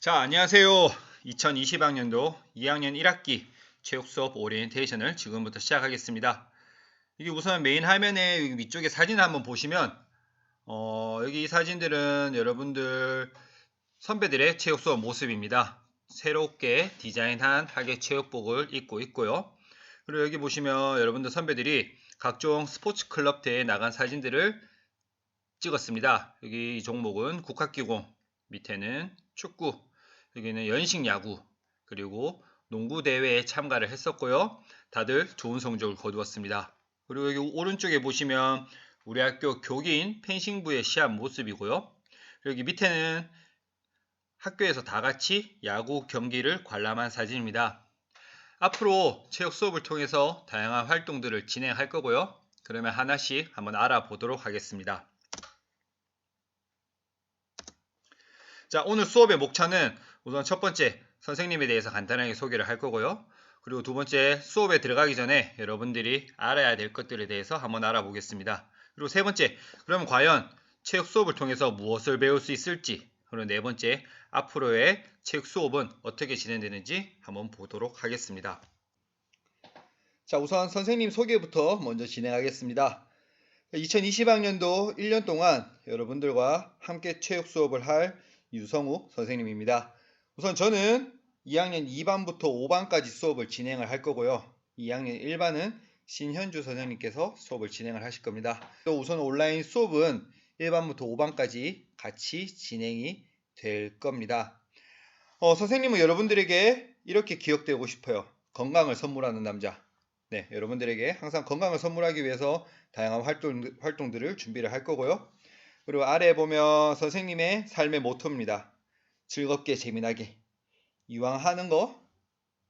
자, 안녕하세요. 2020학년도 2학년 1학기 체육 수업 오리엔테이션을 지금부터 시작하겠습니다. 이게 우선 메인 화면에 위쪽에 사진을 한번 보시면 어, 여기 이 사진들은 여러분들 선배들의 체육 수업 모습입니다. 새롭게 디자인한 학예 체육복을 입고 있고요. 그리고 여기 보시면 여러분들 선배들이 각종 스포츠 클럽 대회에 나간 사진들을 찍었습니다. 여기 이 종목은 국학기공, 밑에는 축구, 여기는 연식 야구, 그리고 농구 대회에 참가를 했었고요. 다들 좋은 성적을 거두었습니다. 그리고 여기 오른쪽에 보시면 우리 학교 교기인 펜싱부의 시합 모습이고요. 여기 밑에는 학교에서 다 같이 야구 경기를 관람한 사진입니다. 앞으로 체육 수업을 통해서 다양한 활동들을 진행할 거고요. 그러면 하나씩 한번 알아보도록 하겠습니다. 자, 오늘 수업의 목차는 우선 첫 번째 선생님에 대해서 간단하게 소개를 할 거고요. 그리고 두 번째 수업에 들어가기 전에 여러분들이 알아야 될 것들에 대해서 한번 알아보겠습니다. 그리고 세 번째, 그럼 과연 체육 수업을 통해서 무엇을 배울 수 있을지, 그리고 네 번째, 앞으로의 체육 수업은 어떻게 진행되는지 한번 보도록 하겠습니다. 자, 우선 선생님 소개부터 먼저 진행하겠습니다. 2020학년도 1년 동안 여러분들과 함께 체육 수업을 할 유성욱 선생님입니다. 우선 저는 2학년 2반부터 5반까지 수업을 진행을 할 거고요. 2학년 1반은 신현주 선생님께서 수업을 진행을 하실 겁니다. 또 우선 온라인 수업은 1반부터 5반까지 같이 진행이 될 겁니다. 어, 선생님은 여러분들에게 이렇게 기억되고 싶어요. 건강을 선물하는 남자. 네, 여러분들에게 항상 건강을 선물하기 위해서 다양한 활동, 활동들을 준비를 할 거고요. 그리고 아래에 보면 선생님의 삶의 모토입니다. 즐겁게 재미나게 이왕 하는 거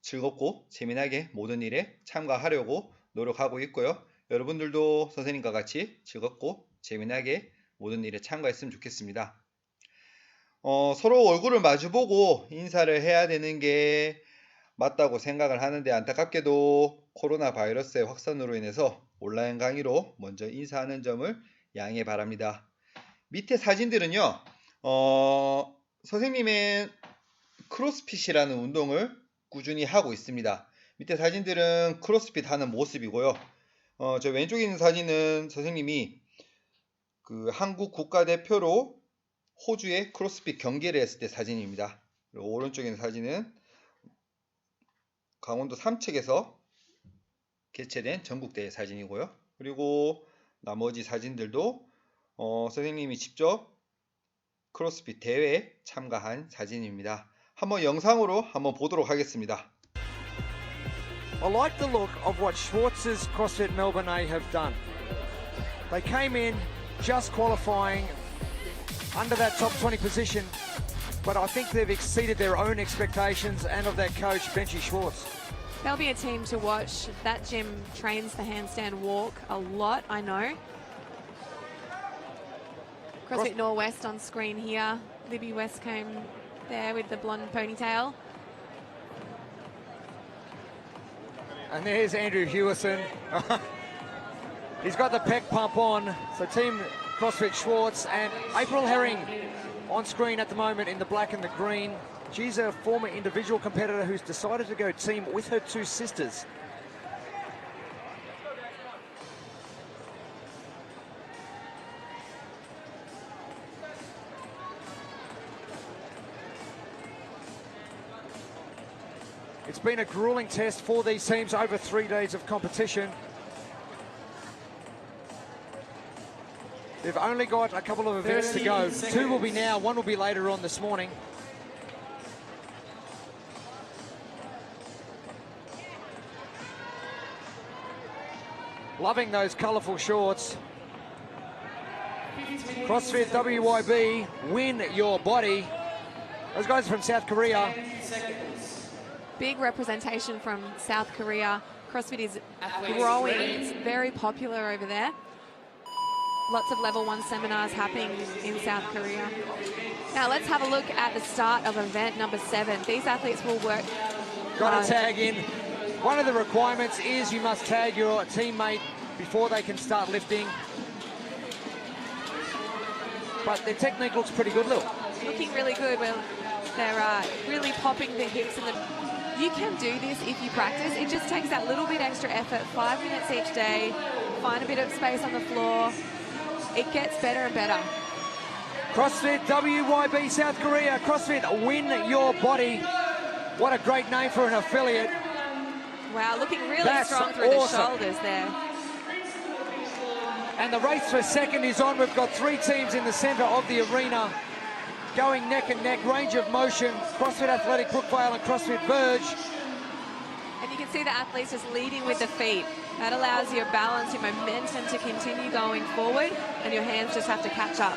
즐겁고 재미나게 모든 일에 참가하려고 노력하고 있고요. 여러분들도 선생님과 같이 즐겁고 재미나게 모든 일에 참가했으면 좋겠습니다. 어, 서로 얼굴을 마주보고 인사를 해야 되는 게 맞다고 생각을 하는데 안타깝게도 코로나 바이러스의 확산으로 인해서 온라인 강의로 먼저 인사하는 점을 양해 바랍니다. 밑에 사진들은요, 어, 선생님의 크로스핏이라는 운동을 꾸준히 하고 있습니다. 밑에 사진들은 크로스핏 하는 모습이고요. 어, 저 왼쪽에 있는 사진은 선생님이 그 한국 국가대표로 호주의 크로스핏 경기를 했을 때 사진입니다. 그리고 오른쪽에 있는 사진은 강원도 삼척에서 개최된 전국대회 사진이고요. 그리고 나머지 사진들도 어, 선생님이 직접 크로스핏 대회에 참가한 사진입니다. 한번 영상으로 한번 보도록 하겠습니다. I like the look of what Schwartz's CrossFit Melbourne A have done. They came in just qualifying under that top 20 position, but I think they've exceeded their own expectations and of their coach, Benchy Schwartz. They'll be a team to watch. That gym trains the handstand walk a lot, I know. CrossFit Norwest on screen here. Libby West came there with the blonde ponytail. And there's Andrew Hewison. He's got the pec pump on. So Team CrossFit Schwartz and April Herring on screen at the moment in the black and the green. She's a former individual competitor who's decided to go team with her two sisters. It's been a grueling test for these teams over three days of competition. They've only got a couple of events to go. Two will be now, one will be later on this morning. Loving those colourful shorts. CrossFit WYB, win your body. Those guys are from South Korea. Big representation from South Korea. CrossFit is growing. It's very popular over there. Lots of level one seminars happening in South Korea. Now let's have a look at the start of event number seven. These athletes will work. Got uh, tag in. One of the requirements is you must tag your teammate before they can start lifting. But their technique looks pretty good, look. looking really good. We're They're uh, really popping the hips and the. You can do this if you practice. It just takes that little bit extra effort. Five minutes each day. Find a bit of space on the floor. It gets better and better. CrossFit WYB South Korea. CrossFit Win Your Body. What a great name for an affiliate. Wow, looking really That's strong through awesome. the shoulders there. And the race for second is on. We've got three teams in the centre of the arena going neck and neck, range of motion. CrossFit Athletic Brookvale and CrossFit Verge. And you can see the athletes just leading with the feet. That allows your balance, your momentum to continue going forward, and your hands just have to catch up.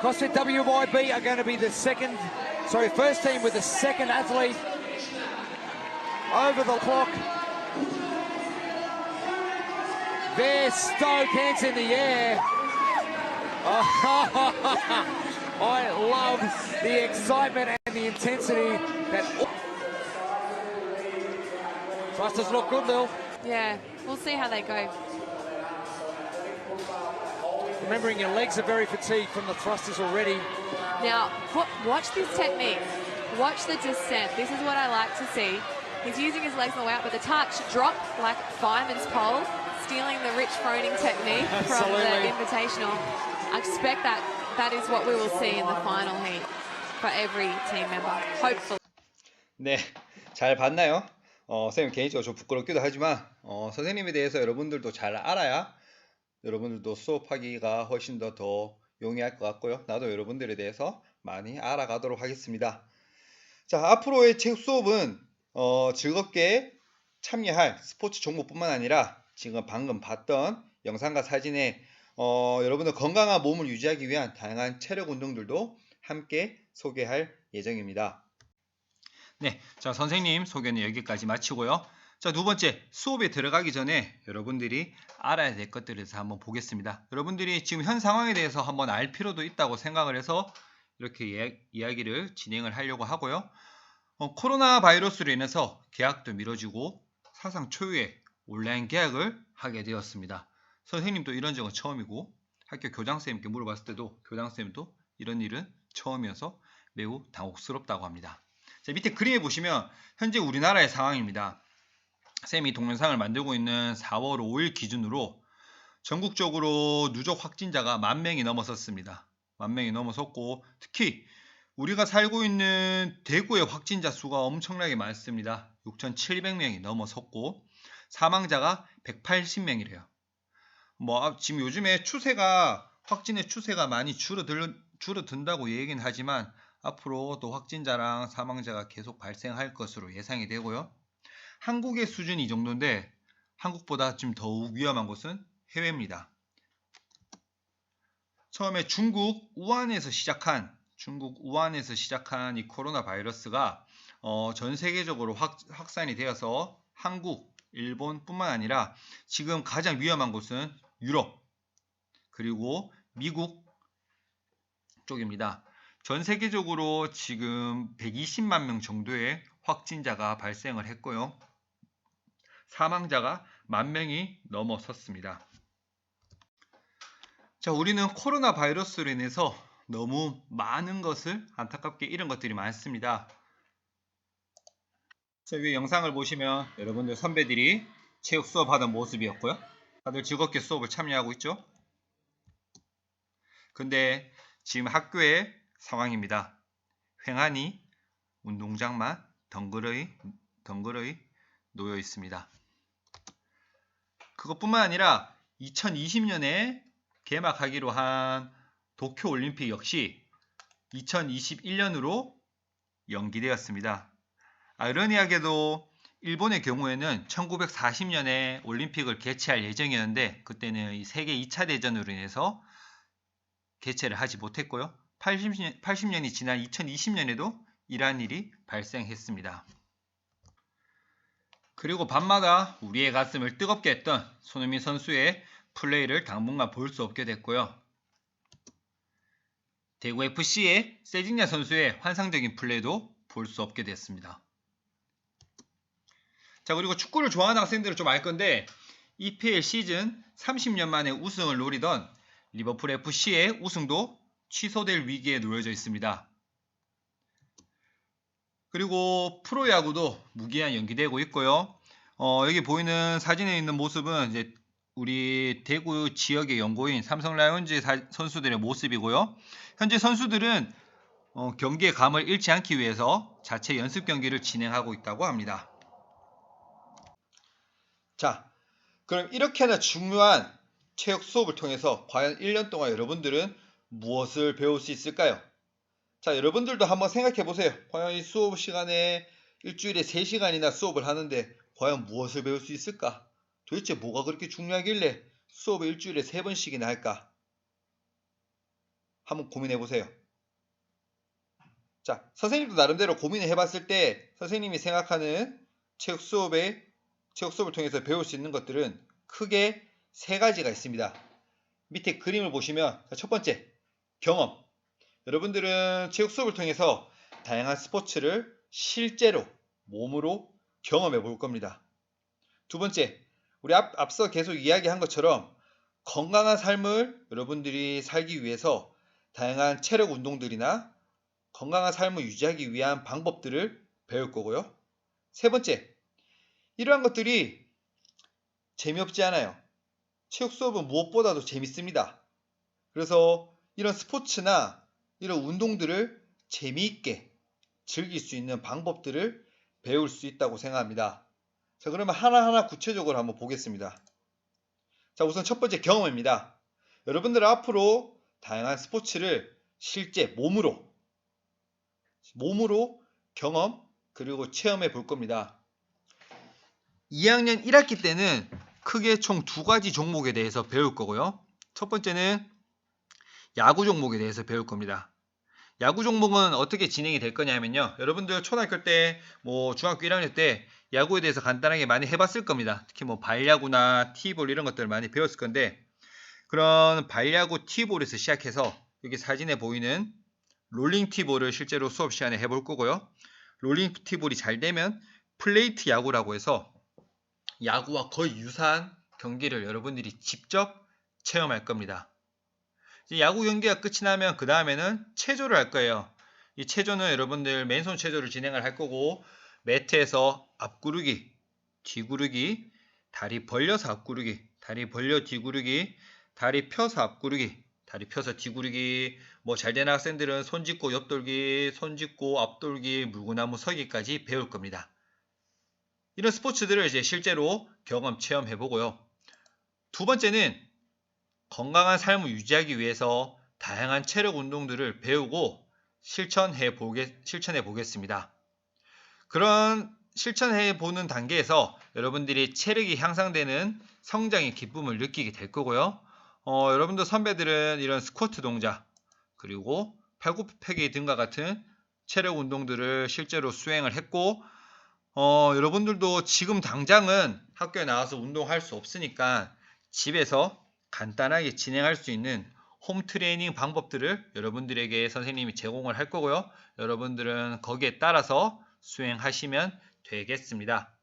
CrossFit WYB are going to be the second, sorry, first team with the second athlete over the clock. They're stoked, hands in the air. Oh, I love the excitement and the intensity that. Thrusters look good, Lil. Yeah, we'll see how they go. Remembering your legs are very fatigued from the thrusters already. Now, watch this technique. Watch the descent. This is what I like to see. He's using his legs on the way out, but the touch drop like Fireman's pole, stealing the Rich Froning technique from the Invitational. I expect that that is what we will see in the final heat for every team member. Hopefully. 네, 잘 봤나요? 어, 선생님 개인적으로 좀 부끄럽기도 하지만 어, 선생님에 대해서 여러분들도 잘 알아야 여러분들도 수업하기가 훨씬 더 더 용이할 것 같고요. 나도 여러분들에 대해서 많이 알아가도록 하겠습니다. 자, 앞으로의 책 수업은 어, 즐겁게 참여할 스포츠 종목뿐만 아니라 지금 방금 봤던 영상과 사진에 어, 여러분들 건강한 몸을 유지하기 위한 다양한 체력 운동들도 함께 소개할 예정입니다. 네, 자 선생님 소개는 여기까지 마치고요. 자 두 번째 수업에 들어가기 전에 여러분들이 알아야 될 것들에 대해서 한번 보겠습니다. 여러분들이 지금 현 상황에 대해서 한번 알 필요도 있다고 생각을 해서 이렇게 이야- 이야기를 진행을 하려고 하고요. 어, 코로나 바이러스로 인해서 계약도 미뤄지고 사상 초유의 온라인 계약을 하게 되었습니다. 선생님도 이런 적은 처음이고 학교 교장선생님께 물어봤을 때도 교장선생님도 이런 일은 처음이어서 매우 당혹스럽다고 합니다. 자, 밑에 그림에 보시면 현재 우리나라의 상황입니다. 쌤이 동영상을 만들고 있는 4월 5일 기준으로 전국적으로 누적 확진자가 만 명이 넘어섰습니다. 만 명이 넘어섰고 특히 우리가 살고 있는 대구의 확진자 수가 엄청나게 많습니다. 6,700명이 넘어섰고 사망자가 180명이래요. 뭐 아, 지금 요즘에 추세가 확진의 추세가 많이 줄어들 줄어든다고 얘기는 하지만 앞으로 또 확진자랑 사망자가 계속 발생할 것으로 예상이 되고요. 한국의 수준이 이 정도인데 한국보다 좀 더욱 위험한 곳은 해외입니다. 처음에 중국 우한에서 시작한 중국 우한에서 시작한 이 코로나 바이러스가 어, 전 세계적으로 확, 확산이 되어서 한국, 일본뿐만 아니라 지금 가장 위험한 곳은 유럽 그리고 미국 쪽입니다. 전 세계적으로 지금 120만 명 정도의 확진자가 발생을 했고요. 사망자가 만 명이 넘어섰습니다. 자, 우리는 코로나 바이러스로 인해서 너무 많은 것을 안타깝게 잃은 것들이 많습니다. 자, 위에 영상을 보시면 여러분들 선배들이 체육 수업하던 모습이었고요. 다들 즐겁게 수업을 참여하고 있죠. 근데 지금 학교의 상황입니다. 횡하니 운동장만 덩그러이 덩그러이 놓여 있습니다. 그것뿐만 아니라 2020년에 개막하기로 한 도쿄 올림픽 역시 2021년으로 연기되었습니다. 아이러니하게도 일본의 경우에는 1940년에 올림픽을 개최할 예정이었는데 그때는 이 세계 2차 대전으로 인해서 개최를 하지 못했고요. 80년, 80년이 지난 2020년에도 이러한 일이 발생했습니다. 그리고 밤마다 우리의 가슴을 뜨겁게 했던 손흥민 선수의 플레이를 당분간 볼 수 없게 됐고요. 대구 FC의 세징야 선수의 환상적인 플레이도 볼 수 없게 됐습니다. 자 그리고 축구를 좋아하는 학생들은 좀 알 건데 EPL 시즌 30년 만에 우승을 노리던 리버풀 FC의 우승도 취소될 위기에 놓여져 있습니다. 그리고 프로야구도 무기한 연기되고 있고요. 어, 여기 보이는 사진에 있는 모습은 이제 우리 대구 지역의 연고인 삼성 라이온즈 사- 선수들의 모습이고요. 현재 선수들은 어, 경기의 감을 잃지 않기 위해서 자체 연습 경기를 진행하고 있다고 합니다. 자, 그럼 이렇게나 중요한 체육 수업을 통해서 과연 1년 동안 여러분들은 무엇을 배울 수 있을까요? 자, 여러분들도 한번 생각해 보세요. 과연 이 수업 시간에 일주일에 3시간이나 수업을 하는데 과연 무엇을 배울 수 있을까? 도대체 뭐가 그렇게 중요하길래 수업을 일주일에 3번씩이나 할까? 한번 고민해 보세요. 자, 선생님도 나름대로 고민을 해봤을 때 선생님이 생각하는 체육 수업에 체육 수업을 통해서 배울 수 있는 것들은 크게 세 가지가 있습니다. 밑에 그림을 보시면 자, 첫 번째 경험. 여러분들은 체육 수업을 통해서 다양한 스포츠를 실제로 몸으로 경험해 볼 겁니다. 두 번째, 우리 앞, 앞서 계속 이야기한 것처럼 건강한 삶을 여러분들이 살기 위해서 다양한 체력 운동들이나 건강한 삶을 유지하기 위한 방법들을 배울 거고요. 세 번째, 이러한 것들이 재미없지 않아요. 체육 수업은 무엇보다도 재밌습니다. 그래서 이런 스포츠나 이런 운동들을 재미있게 즐길 수 있는 방법들을 배울 수 있다고 생각합니다. 자, 그러면 하나하나 구체적으로 한번 보겠습니다. 자, 우선 첫 번째 경험입니다. 여러분들 앞으로 다양한 스포츠를 실제 몸으로 몸으로 경험 그리고 체험해 볼 겁니다. 2학년 1학기 때는 크게 총 두 가지 종목에 대해서 배울 거고요. 첫 번째는 야구 종목에 대해서 배울 겁니다. 야구 종목은 어떻게 진행이 될 거냐면요. 여러분들 초등학교 때, 뭐 중학교 1학년 때 야구에 대해서 간단하게 많이 해봤을 겁니다. 특히 뭐 발야구나 티볼 이런 것들 많이 배웠을 건데 그런 발야구 티볼에서 시작해서 여기 사진에 보이는 롤링 티볼을 실제로 수업 시간에 해볼 거고요. 롤링 티볼이 잘 되면 플레이트 야구라고 해서 야구와 거의 유사한 경기를 여러분들이 직접 체험할 겁니다. 야구 경기가 끝이 나면 그 다음에는 체조를 할 거예요. 이 체조는 여러분들 맨손 체조를 진행을 할 거고 매트에서 앞구르기, 뒤구르기, 다리 벌려서 앞구르기, 다리 벌려 뒤구르기, 다리 펴서 앞구르기, 다리 펴서 뒤구르기, 뭐 잘 되는 학생들은 손 짚고 옆돌기, 손 짚고 앞돌기, 물구나무 서기까지 배울 겁니다. 이런 스포츠들을 이제 실제로 경험 체험해 보고요. 두 번째는 건강한 삶을 유지하기 위해서 다양한 체력 운동들을 배우고 실천해 보게 실천해 보겠습니다. 그런 실천해 보는 단계에서 여러분들이 체력이 향상되는 성장의 기쁨을 느끼게 될 거고요. 어, 여러분들 선배들은 이런 스쿼트 동작 그리고 팔굽혀펴기 등과 같은 체력 운동들을 실제로 수행을 했고 어, 여러분들도 지금 당장은 학교에 나와서 운동할 수 없으니까 집에서 간단하게 진행할 수 있는 홈 트레이닝 방법들을 여러분들에게 선생님이 제공을 할 거고요. 여러분들은 거기에 따라서 수행하시면 되겠습니다.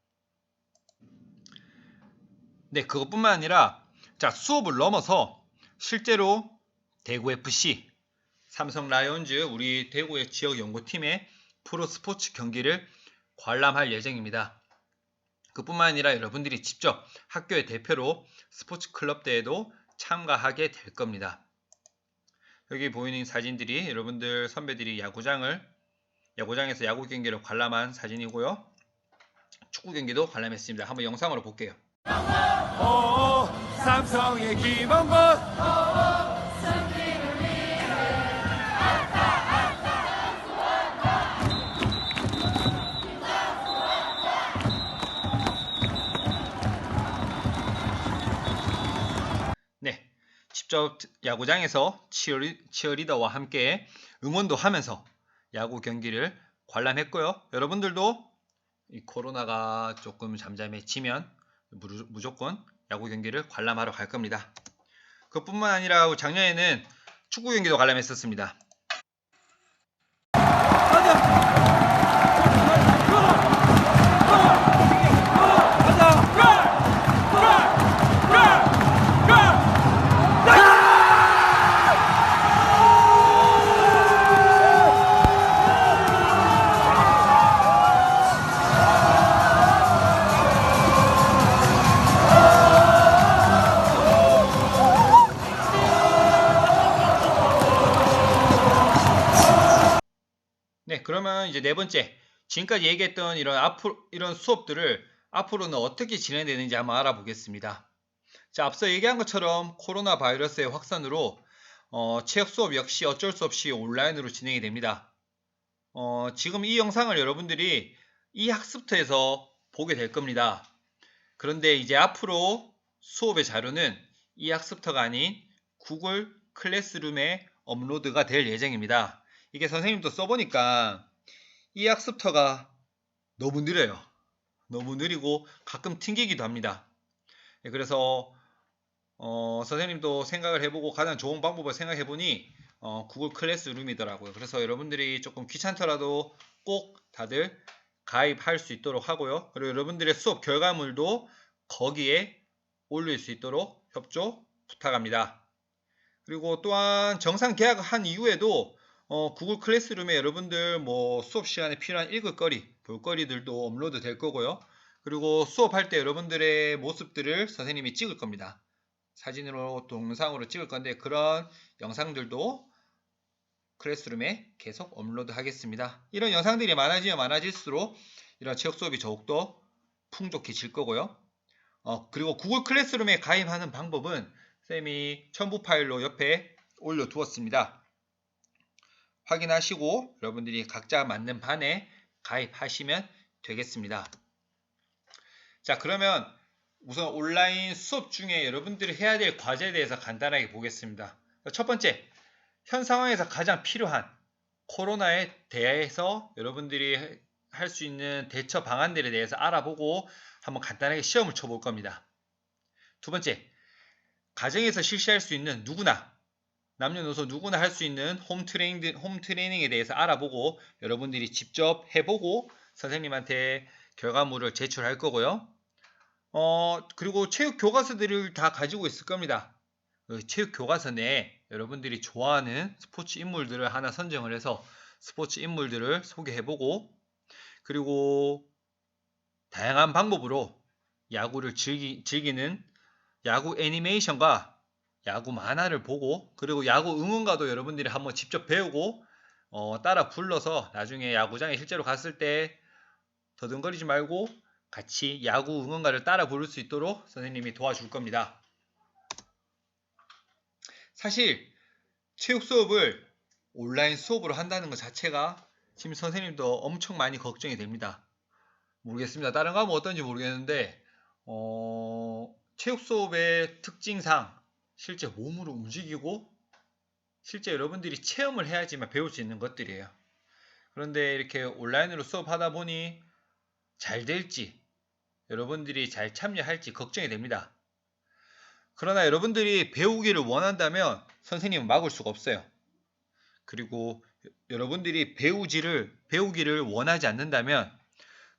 네, 그것뿐만 아니라 자, 수업을 넘어서 실제로 대구 FC, 삼성 라이온즈 우리 대구의 지역 연구팀의 프로 스포츠 경기를 관람할 예정입니다. 그뿐만 아니라 여러분들이 직접 학교의 대표로 스포츠 클럽 대회도 참가하게 될 겁니다. 여기 보이는 사진들이 여러분들 선배들이 야구장을 야구장에서 야구 경기를 관람한 사진이고요. 축구 경기도 관람했습니다. 한번 영상으로 볼게요. 오 삼성의 김원건 직접 야구장에서 치어리, 치어리더와 함께 응원도 하면서 야구 경기를 관람했고요. 여러분들도 이 코로나가 조금 잠잠해지면 무- 무조건 야구 경기를 관람하러 갈 겁니다. 그뿐만 아니라 작년에는 축구 경기도 관람했었습니다. 이제 네 번째 지금까지 얘기했던 이런 앞으로 이런 수업들을 앞으로는 어떻게 진행되는지 한번 알아보겠습니다. 자, 앞서 얘기한 것처럼 코로나 바이러스의 확산으로 어, 체육 수업 역시 어쩔 수 없이 온라인으로 진행이 됩니다. 어, 지금 이 영상을 여러분들이 이 학습터에서 보게 될 겁니다. 그런데 이제 앞으로 수업의 자료는 이 학습터가 아닌 구글 클래스룸에 업로드가 될 예정입니다. 이게 선생님도 써보니까 이 학습터가 너무 느려요. 너무 느리고 가끔 튕기기도 합니다. 예, 그래서 어, 선생님도 생각을 해보고 가장 좋은 방법을 생각해보니 어, 구글 클래스룸이더라고요. 그래서 여러분들이 조금 귀찮더라도 꼭 다들 가입할 수 있도록 하고요. 그리고 여러분들의 수업 결과물도 거기에 올릴 수 있도록 협조 부탁합니다. 그리고 또한 정상 계약한 이후에도 어, 구글 클래스룸에 여러분들 뭐 수업 시간에 필요한 읽을 거리, 볼 거리들도 업로드 될 거고요. 그리고 수업할 때 여러분들의 모습들을 선생님이 찍을 겁니다. 사진으로 동영상으로 찍을 건데 그런 영상들도 클래스룸에 계속 업로드 하겠습니다. 이런 영상들이 많아지면 많아질수록 이런 체육 수업이 더욱더 풍족해질 거고요. 어, 그리고 구글 클래스룸에 가입하는 방법은 쌤이 첨부 파일로 옆에 올려두었습니다. 확인하시고 여러분들이 각자 맞는 반에 가입하시면 되겠습니다. 자 그러면 우선 온라인 수업 중에 여러분들이 해야 될 과제에 대해서 간단하게 보겠습니다. 첫 번째, 현 상황에서 가장 필요한 코로나에 대해서 여러분들이 할 수 있는 대처 방안들에 대해서 알아보고 한번 간단하게 시험을 쳐볼 겁니다. 두 번째, 가정에서 실시할 수 있는 누구나 남녀노소 누구나 할 수 있는 홈 트레이닝 홈 트레이닝에 대해서 알아보고 여러분들이 직접 해보고 선생님한테 결과물을 제출할 거고요. 어 그리고 체육 교과서들을 다 가지고 있을 겁니다. 그 체육 교과서 내에 여러분들이 좋아하는 스포츠 인물들을 하나 선정을 해서 스포츠 인물들을 소개해보고 그리고 다양한 방법으로 야구를 즐기, 즐기는 야구 애니메이션과 야구 만화를 보고 그리고 야구 응원가도 여러분들이 한번 직접 배우고 어, 따라 불러서 나중에 야구장에 실제로 갔을 때 더듬거리지 말고 같이 야구 응원가를 따라 부를 수 있도록 선생님이 도와줄 겁니다. 사실 체육 수업을 온라인 수업으로 한다는 것 자체가 지금 선생님도 엄청 많이 걱정이 됩니다. 모르겠습니다. 다른 거 하면 어떤지 모르겠는데 어, 체육 수업의 특징상 실제 몸으로 움직이고 실제 여러분들이 체험을 해야지만 배울 수 있는 것들이에요. 그런데 이렇게 온라인으로 수업하다 보니 잘 될지 여러분들이 잘 참여할지 걱정이 됩니다. 그러나 여러분들이 배우기를 원한다면 선생님은 막을 수가 없어요. 그리고 여러분들이 배우지를 배우기를 원하지 않는다면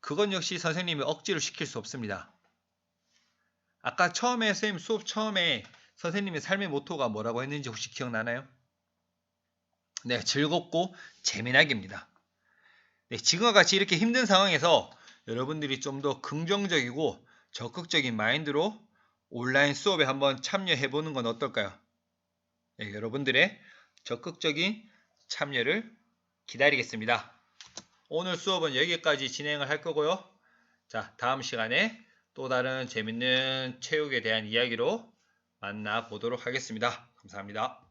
그건 역시 선생님이 억지로 시킬 수 없습니다. 아까 처음에 선생님 수업 처음에 선생님의 삶의 모토가 뭐라고 했는지 혹시 기억나나요? 네, 즐겁고 재미나기입니다. 네, 지금과 같이 이렇게 힘든 상황에서 여러분들이 좀 더 긍정적이고 적극적인 마인드로 온라인 수업에 한번 참여해 보는 건 어떨까요? 네, 여러분들의 적극적인 참여를 기다리겠습니다. 오늘 수업은 여기까지 진행을 할 거고요. 자, 다음 시간에 또 다른 재밌는 체육에 대한 이야기로 만나 보도록 하겠습니다. 감사합니다.